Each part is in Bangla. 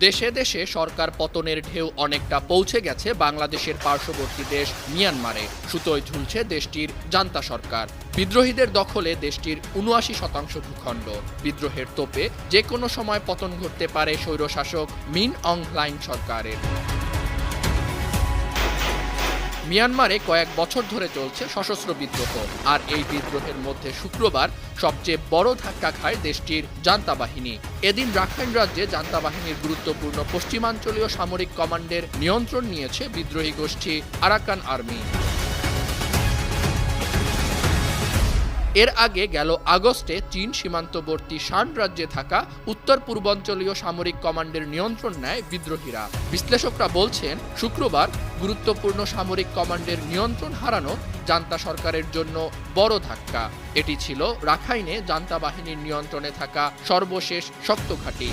দেশে দেশে সরকার পতনের ঢেউ অনেকটা পৌঁছে গেছে বাংলাদেশের পার্শ্ববর্তী দেশ মিয়ানমারে। সুতোয় ঝুলছে দেশটির জান্তা সরকার। বিদ্রোহীদের দখলে দেশটির উনআশি শতাংশ ভূখণ্ড। বিদ্রোহের তোপে যে কোনো সময় পতন ঘটতে পারে স্বৈরশাসক মিন অং লাইন সরকারের। মিয়ানমারে কয়েক বছর ধরে চলছে সশস্ত্র বিদ্রোহ। আর এই বিদ্রোহের মধ্যে শুক্রবার সবচেয়ে বড় ধাক্কা খায় দেশটির জান্তা বাহিনী এদিন রাখাইন রাজ্যে জান্তা বাহিনীর গুরুত্বপূর্ণ পশ্চিমাঞ্চলীয় সামরিক কমান্ডের নিয়ন্ত্রণ নিয়েছে বিদ্রোহী গোষ্ঠী আরাকান আর্মি। এর আগে গেল আগস্টে চীন সীমান্তবর্তী শান রাজ্যে থাকা উত্তর পূর্বাঞ্চলীয় সামরিক কমান্ডের নিয়ন্ত্রণ নেয় বিদ্রোহীরা। বিশ্লেষকরা বলছেন, শুক্রবার গুরুত্বপূর্ণ সামরিক কমান্ডের নিয়ন্ত্রণ হারানো জান্তা সরকারের জন্য বড় ধাক্কা। এটি ছিল রাখাইনে জান্তা বাহিনীর নিয়ন্ত্রণে থাকা সর্বশেষ শক্ত ঘাঁটি।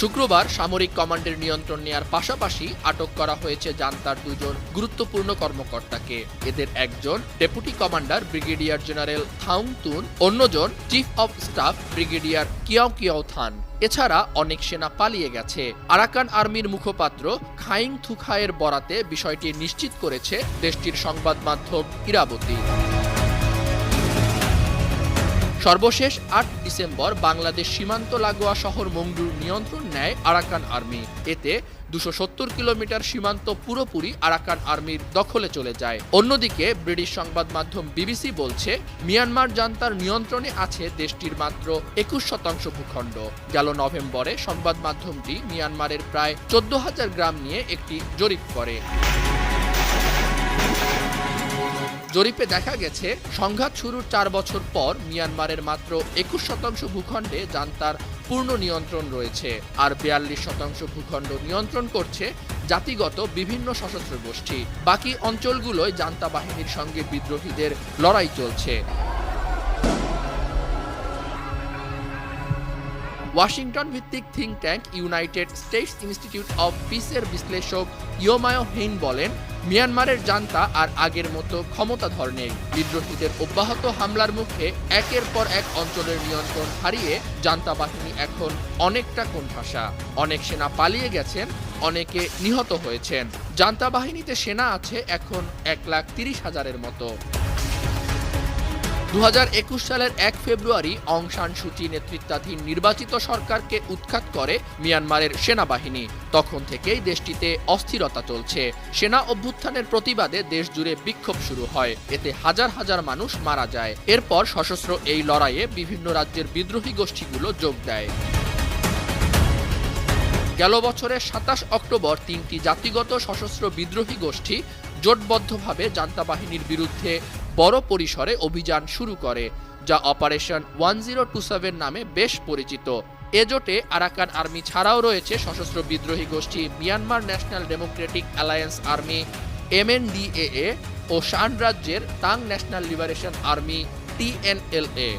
শুক্রবার সামরিক কমান্ডের নিয়ন্ত্রণ নেয়ার পাশাপাশি আটক করা হয়েছে জান্তার দুজন গুরুত্বপূর্ণ কর্মকর্তাকে। এদের একজন deputy commander brigadier general Thaung Tun, অন্যজন chief of staff brigadier Kyaw Kyaw Than. এছাড়া অনেক সেনা পালিয়ে গেছে। আরাকান আর্মির মুখপাত্র খাইং থুখায়ের বরাতে বিষয়টি নিশ্চিত করেছে দেশটির সংবাদ মাধ্যম ইরাবতী। সর্বশেষ আট ডিসেম্বর বাংলাদেশ সীমান্ত লাগোয়া শহর মংডুর নিয়ন্ত্রণ নেয় আরাকান আর্মি। এতে দুশো সত্তর কিলোমিটার সীমান্ত পুরোপুরি আরাকান আর্মির দখলে চলে যায়। অন্যদিকে ব্রিটিশ সংবাদ মাধ্যম বিবিসি বলছে, মিয়ানমার জান্তার নিয়ন্ত্রণে আছে দেশটির মাত্র একুশ শতাংশ ভূখণ্ড। গেল নভেম্বরে সংবাদ মাধ্যমটি মিয়ানমারের প্রায় চোদ্দ হাজার গ্রাম নিয়ে একটি জরিপ করে। জরিপে দেখা গেছে, সংঘাত শুরুর চার বছর পর মিয়ানমারের মাত্র একুশ শতাংশ ভূখণ্ডে জান্তার পূর্ণ নিয়ন্ত্রণ রয়েছে। আর বিয়াল্লিশ শতাংশ ভূখণ্ড নিয়ন্ত্রণ করছে জাতিগত বিভিন্ন সশস্ত্র গোষ্ঠী। বাকি অঞ্চলগুলোয় জান্তা বাহিনীর সঙ্গে বিদ্রোহীদের লড়াই চলছে। ওয়াশিংটন ভিত্তিক think tank United States Institute of পিসের বিশ্লেষক ইয়োমায়ো হেইন বলেন, মিয়ানমারের জান্তা আর আগের মতো ক্ষমতাধর নেই। বিদ্রোহীদের অব্যাহত হামলার মুখে একের পর এক অঞ্চলের নিয়ন্ত্রণ হারিয়ে জান্তা বাহিনী এখন অনেকটা কোণঠাসা। অনেক সেনা পালিয়ে গেছেন, অনেকে নিহত হয়েছেন। জান্তা বাহিনীতে সেনা আছে এখন এক লাখ তিরিশ হাজারের মতো। দু হাজার একুশ সালের এক ফেব্রুয়ারি অং সান সুচি নেতৃত্বাধীন নির্বাচিত সরকারকে উৎখাত করে মিয়ানমারের সেনাবাহিনী। তখন থেকেই দেশটিতে অস্থিরতা চলছে। সেনা অভ্যুত্থানের প্রতিবাদে দেশ জুড়ে বিক্ষোভ শুরু হয়। এতে হাজার হাজার মানুষ মারা যায়। এরপর সশস্ত্র এই লড়াইয়ে বিভিন্ন রাজ্যের বিদ্রোহী গোষ্ঠীগুলো যোগ দেয়। গেল বছরের সাতাশ অক্টোবর তিনটি জাতিগত সশস্ত্র বিদ্রোহী গোষ্ঠী জোটবদ্ধভাবে জান্তা বাহিনীর বিরুদ্ধে বড় পরিসরে অভিযান শুরু করে, যা operation one zero two seven নামে বেশ পরিচিত। এ জোটে আরাকান আর্মি ছাড়াও রয়েছে সশস্ত্র বিদ্রোহী গোষ্ঠী Myanmar National Democratic Alliance Army, MNDAA ও শান রাজ্যের Ta'ang National Liberation Army, TNLA.